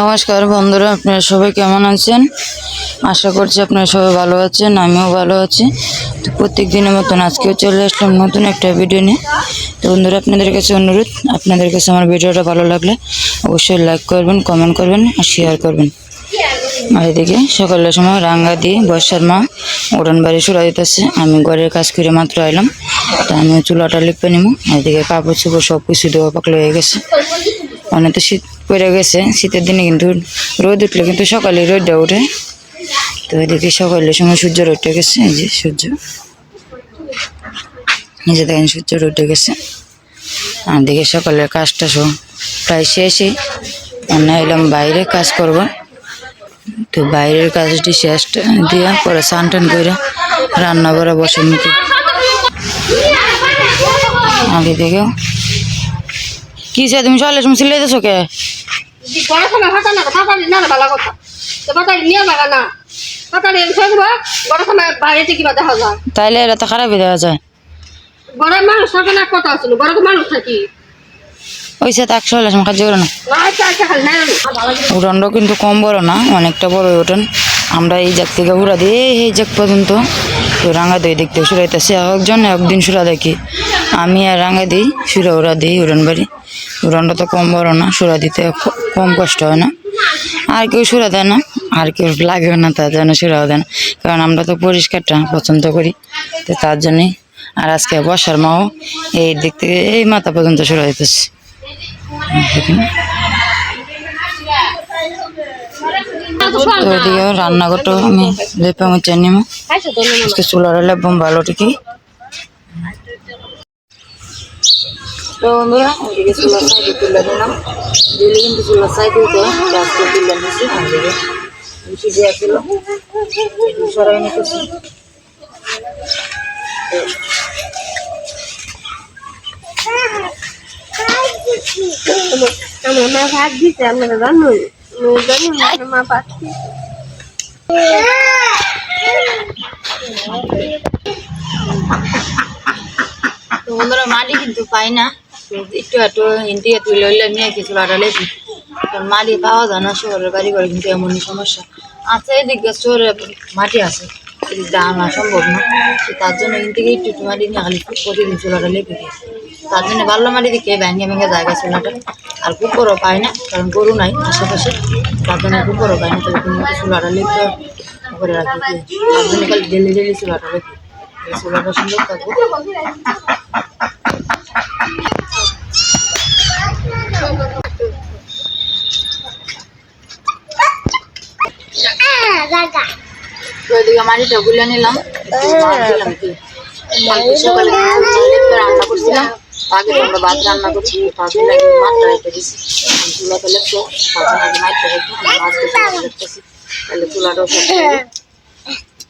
নমস্কার বন্ধুরা, আপনারা সবাই কেমন আছেন? আশা করছি আপনারা সবাই ভালো আছেন, আমিও ভালো আছি। তো প্রত্যেক দিনের মতন আজকেও চলে আসলাম নতুন একটা ভিডিও নিয়ে। তো বন্ধুরা, আপনাদের কাছে অনুরোধ, আপনাদের কাছে আমার ভিডিওটা ভালো লাগলে অবশ্যই লাইক করবেন কমেন্ট করবেন আর শেয়ার করবেন। আর এদিকে সকালের সময় রাঙ্গা দিয়ে বর্ষার মা উড়ান বাড়ি সুরা দিতেছে আমি ঘরের কাজ করে মাত্র আইলাম, তা আমি চুলাটা লিপে নিব। এদিকে কাপড় চোপড় সব কিছু দেওয়া পাকলে হয়ে গেছে। অনেক তো শীত পড়ে গেছে, শীতের দিনে কিন্তু রোদ উঠলে কিন্তু সকালে রোদটা উঠে তো এদিকে সকালের সময় সূর্য উঠে গেছে, এই যে সূর্য। নিজে দেখেন সূর্য উঠে গেছে। আর দিকে সকালের কাজটা সব প্রায় শেষই। অন্য এলাম বাইরে কাজ করব। তো বাইরের কাজটি শেষটা দিয়ে পরে স্নান টান করে রান্না করা বসে নিতে। আগে দেখেও কি সে তুমি সকালে সময় সিলাই দিছো কে? পড়াশোনা ফাঁকা না কথা পারি না ভালো কথা। তো পাতারি নিয়ে লাগা না। পাতারি থাকবা বড় সময় বাইরে কিবা দেখা যায়। তাইলে এটা তো খারাপই দেওয়া যায়। বড় মানুষ থাকে না কথা ছিল বড় তো মানুষ থাকি। ওই সে তাক সকালে সময় কাজ করে না। উঠানটাও কিন্তু কম বড় না অনেকটা বড় উঠান আমরা এই জাগ থেকে উড়া দিয়ে এই জাগ পর্যন্ত। তো রাঙা দিয়ে দেখতে সুরাইতেছে একজন একদিন সুরা দেখি। আমি আর রাঙা দিই, সুরা উড়া দিই, উড়ান বাড়ি। উড়ানটা তো কম বড় না, সুরা দিতে কম কষ্ট হয় না। আর কেউ সুরা দেয় না, আর কেউ লাগেও না, তার জন্য সুরাও দেয় না। কারণ আমরা তো পরিষ্কারটা পছন্দ করি, তো তার জন্যই। আর আজকে বর্ষার মাও এই দিক থেকে এই মাথা পর্যন্ত সুরা দিতেছে। রান্নাঘরটা আমি লেপে মুছে নিব। খাইছো তো না আজকে চুলার লেপম ভালো ঠিকই তো বন্ধুরা ওইদিকে চুলার সাইডে তুলে দিলাম দিলে কিন্তু চুলার সাইডে তো আজকে তুলে নিচ্ছি ওইদিকে বেশি দেওয়া ছিল একটু সরাই নিতেছি আমার মা ভাত দিতে আমরা জানো জানি না মা পাচ্ছি তো বন্ধুরা মাটি কিন্তু পাই না তো একটু একটু ইন্টিকে তুলে হইলে নিয়ে কি চুলাটা লেপি কারণ মাটি পাওয়া যায় না শহরের বাড়ি করে কিন্তু এমনই সমস্যা। আছে এদিকে শহরে মাটি আছে এদিক আনা সম্ভব না। তার জন্য ইন্টিকে একটু একটু মাটি নিয়ে খালি প্রতিদিন চুলাটা লেপে দিই তার জন্য ভালো মাটি দিকে ভেঙে ভেঙে জায়গা চুলাটা আর কুকুরও পায় না কারণ গরু নাই আশেপাশে। তার জন্য কুকুরও পায় না তবে একটু চুলাটা লেপে করে রাখি তার জন্য খালি ডেলি ডেলি চুলাটা লেপি চুলাটা সুন্দর থাকব তো এদিকে মাটিটা গুলে নিলাম একটু মাছ দিলাম একটু কালকে সকালে তো রান্না করছিলাম আগে তো আমরা ভাত রান্না করছি তার জন্য আগে মাছটা রেখে দিছি চুলাতে লেপছে তার জন্য আগে মাছটা রেখে আমি মাছ দিয়ে চুলাতে লেপতেছি তাহলে চুলাটাও সব থাকবে।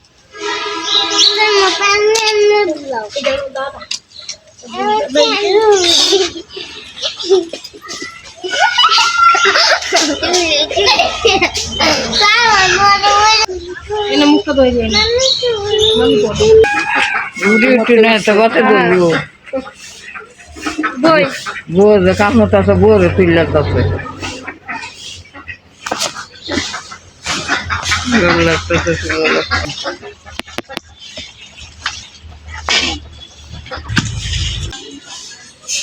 এনে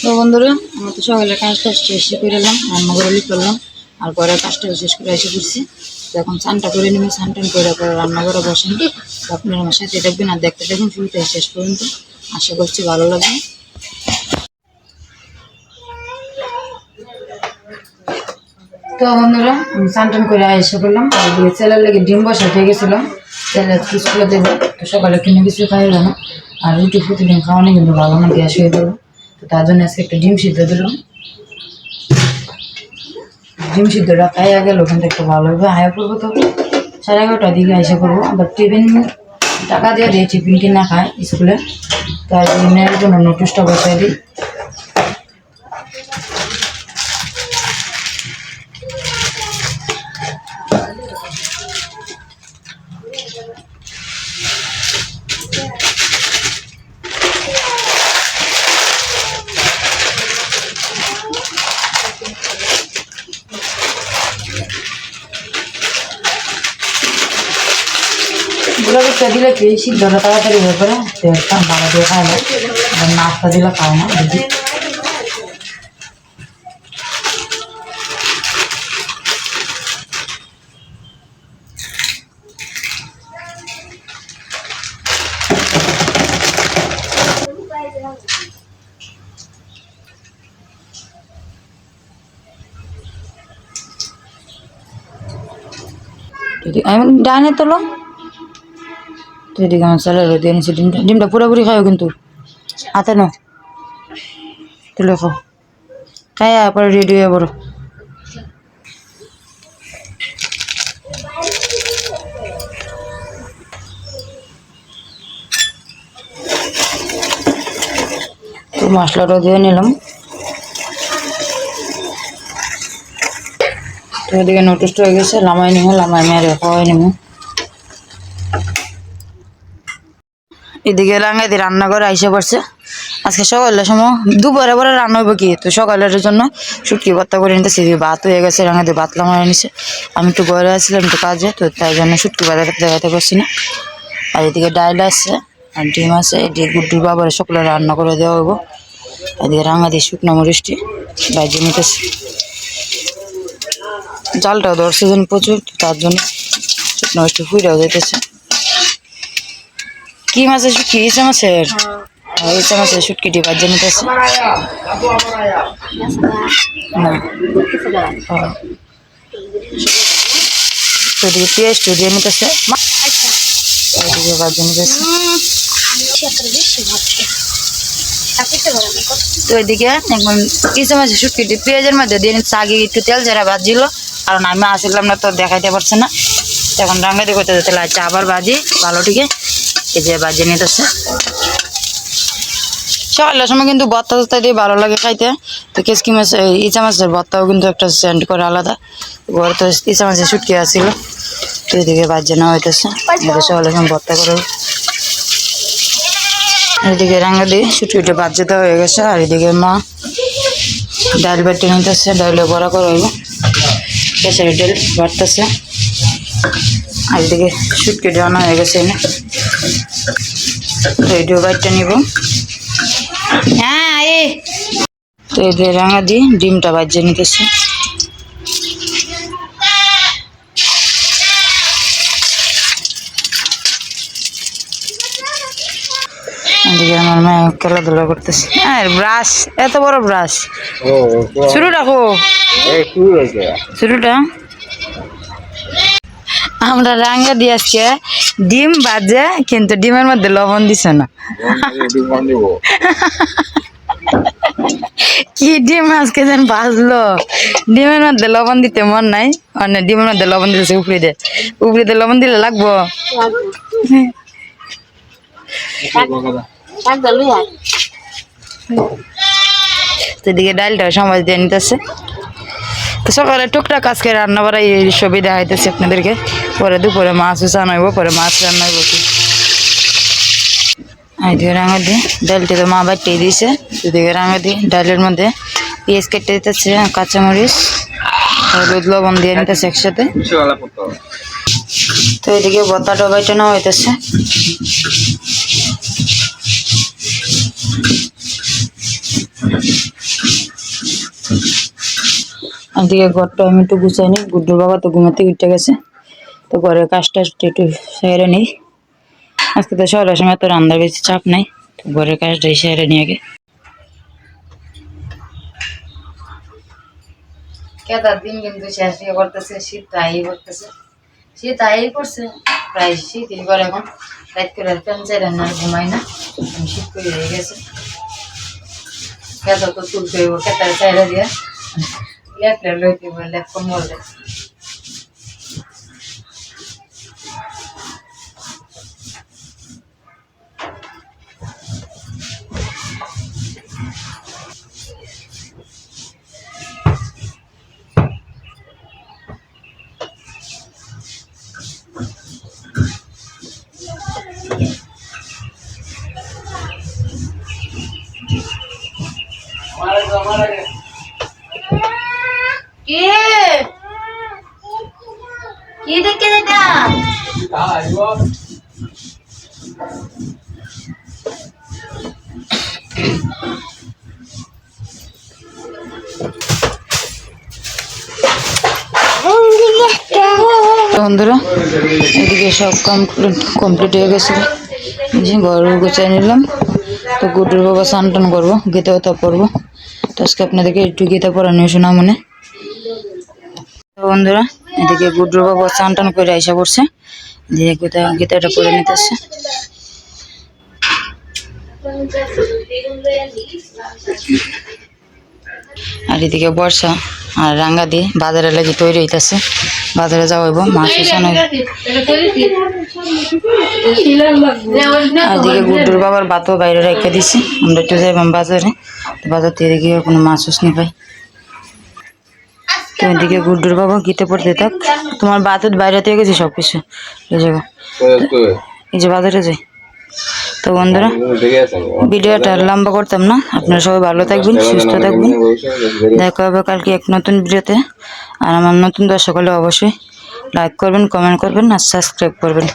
তো বন্ধুরা আমি তো সকালে কাজটা শেষ করে এলাম রান্না করে লিখ করলাম আর ঘরের কাজটা শেষ করে এসে করছি তো এখন স্নানটা করে নেবে স্নান করে পরে রান্না করে বসেন আপনারা আমার সাথে দেখবেন আর দেখতে দেখুন শুরু শেষ পর্যন্ত। আশা করছি ভালো লাগবে। তো বন্ধুরা স্নান করে এসে করলাম আর দিয়ে লেগে ডিম বসাতে গেছিলাম ছেলে স্কুলে দেবো, তো সকালে কিনে কিছু খাইল না আর রুটি ডিম খাওয়ানো কিন্তু ভালো না গ্যাস হয়ে গেলো তো তার জন্য আজকে একটা ডিম সিদ্ধ দিলাম। ডিম সিদ্ধটা খাইয়া গেল কিন্তু একটু ভালো হবে আয়া করব তো। সাড়ে এগারোটার দিকে আইসা করব। আবার টিফিন টাকা দিয়ে দিই টিফিন কিনা খায় স্কুলে। তার জন্য নোটিশটা বসাই দিই পুরো বিটটা দিলে কি সিদ্ধটা তাড়াতাড়ি হয়ে পড়ে ভালো দিয়ে খায় না আর নাস্তা দিলে খায় না বুঝি যদি- আমি ডানে তোলো তো এদিকে আমার স্যালারি দিয়ে নিচ্ছি ডিমটা ডিমটা পুরোপুরি খাও কিন্তু। হাতে নাও তুলে খাও। খাই পরে রেডি হয়ে পড়ো তো মশলাটা দিয়ে নিলাম তো এদিকে নোটিস হয়ে গেছে, লামাই নিব লামাই মেরে খাওয়াই নিব এদিকে রাঙাইদি রান্না করে আইসে পড়ছে। আজকে সকালের সময় দুপুরে পরে রান্না হবে কি? তো সকালের জন্য শুটকি ভর্তা করে নিতেছি ভাত হয়ে গেছে রাঙাইদি ভাত লামাই নিছে আমি একটু ঘরে আসছিলাম একটু কাজে, তো তাই জন্য শুটকি ভাত দেখাতে পারছি না। আর এদিকে ডাইল আছে, আর ডিম আছে, এদিকে গুড্ডুর বাবার সকালে রান্না করে দেওয়া হব এদিকে রাঙাদি শুকনো মরিচটি বাইজে নিতেছে। জালটাও ধরছে প্রচুর তার জন্য শুকনো মিষ্টি ফুইরাও যেতেছে কি মাছের শুটকি ইসা মাছের? হ্যাঁ, ইসা মাছের শুটকিটি বাজ্যে নিতেছে না। হ্যাঁ। তো এদিকে পেঁয়াজটি দিয়ে নিতেছে এদিকে বাজ্যে নিতেছে তো এদিকে এখন ইসা মাছের শুটকিটি পেঁয়াজের মধ্যে দিয়ে নিচ্ছে। একটু তেল যারা ভাজছিল কারণ আমি আসলাম না তো দেখাইতে পারছে না। তখন রাঙ্গাতে করতে যেতে লাগছে আবার বাজি ভালো ঠিকে এই যে নিতেছে। সকালের সময় কিন্তু ভর্তা টর্তা দিয়ে ভালো লাগে খাইতে। তো কেসকি মাছ ইচা মাছের ভর্তাও কিন্তু একটা সেন্ট করে আলাদা। ঘরে তো ইচা মাছের শুটকি আসছিল তো এদিকে বাজিয়ে নেওয়া হইতেছে। এদিকে সকালের সময় ভর্তা করে। এদিকে রাঙা দিয়ে শুটকিটা বাজিয়ে দেওয়া হয়ে গেছে। আর এদিকে মা ডাল বাটি নিতেছে। ডাইলে বড়া করে হইব। কেসারি ডাল বাড়তেছে আর এদিকে শুটকিটা আনা হয়ে গেছে এনে। রেডিও বাইটটা নিব। হ্যাঁ এ। তো এদের রাঙা দিয়ে ডিমটা বাজিয়ে নিতেছে। এদিকে আমার মেয়ে খেলাধুলা করতেছে। হ্যাঁ ব্রাশ এত বড় ব্রাশ। শুরু রাখো শুরুটা? আমরা রাঙ্গা দিয়ে আজকে ডিম বাজে কিন্তু ডিমের মধ্যে লবণ দিছে না। কি ডিম আজকে যেন বাজলো? ডিমের মধ্যে লবণ দিতে মন নাই। মানে ডিমের মধ্যে লবণ দিতেছে উপরে উপরে দিয়ে লবণ দিলে লাগবো? এদিকে ডালটা সমাজ দিয়ে নিতেছে। তো সকালে টুকটাক আজকে রান্না বাড়া এই সবই দেখাইতেছে আপনাদেরকে। পরে দুপুরে মাছ আনাইবো পরে মাছ রান্না হইব কি। রাঙা দিয়ে ডালটি তো মা বাটিয়ে দিয়েছে। দুদিকে রাঙা দিয়ে ডালের মধ্যে পেঁয়াজ কেটে দিতেছে, কাঁচামরিচ, হলুদ, লবণ দিয়ে নিতেছে একসাথে। তো এদিকে বতা ডবাইটা নেওয়া হইতেছে। এদিকে ঘরটা আমি একটু গুছাই নিই। গুড্ডুর বাবা তো ঘুমাতে উঠে গেছে। তো ঘরের কাজটা একটু সেরে নিই। আজকে তো শহরের সময় তো রান্নার বেশি চাপ নাই। তো ঘরের কাজটাই সেরে নিয়ে আগে। কেদার দিন কিন্তু শেষ ইয়ে করতেছে, শীত তাই করতেছে। শীত তাই করছে, প্রায় শীতই করে এখন। রাত করে ফ্যান চাই না, ঘুমাই না। শীত করে হয়ে গেছে। কেদা তো তুলতে কেতার চাইরা দিয়ে। লেপলে লইতে হইব লেপ কম্বল দিয়ে। কে? কি দেখে বন্ধুরা, এদিকে সব কমপ্লিট কমপ্লিট হয়ে গেছে। ঘর গুছিয়ে নিলাম। তো বাবা স্নান টান করব গীতাও তা পড়ব। তো আপনাদেরকে একটু গীতা পড়ানো শোনা মনে বন্ধুরা, এদিকে গুডুর বাবা স্নান টান করে আইসা পড়ছে। দিয়ে গীতা, গীতাটা পড়ে নিতেছে। আর এদিকে বর্ষা আর রাঙ্গা দিয়ে বাজারে লাগি তৈরি হইতাছে। বাজারে যাওয়াইব মাছ এসানো আর এদিকে গুড্ডুর বাবার বাতও বাইরে রেখে দিছি। আমরা একটু যাইবাম বাজারে। বাজার থেকে কোনো মাছ উস নি পাই তো এদিকে গুড্ডুর বাবা গীতে পড়তে থাক। তোমার বাইরে থেকে গেছি সব কিছু এই এই যে বাজারে যাই। তো বন্ধুরা ভিডিওটা লম্বা করতাম না। আপনারা সবাই ভালো থাকবেন সুস্থ থাকবেন। দেখা হবে কালকে এক নতুন ভিডিওতে। আর আমার নতুন দর্শক হলে অবশ্যই লাইক করবেন কমেন্ট করবেন আর সাবস্ক্রাইব করবেন।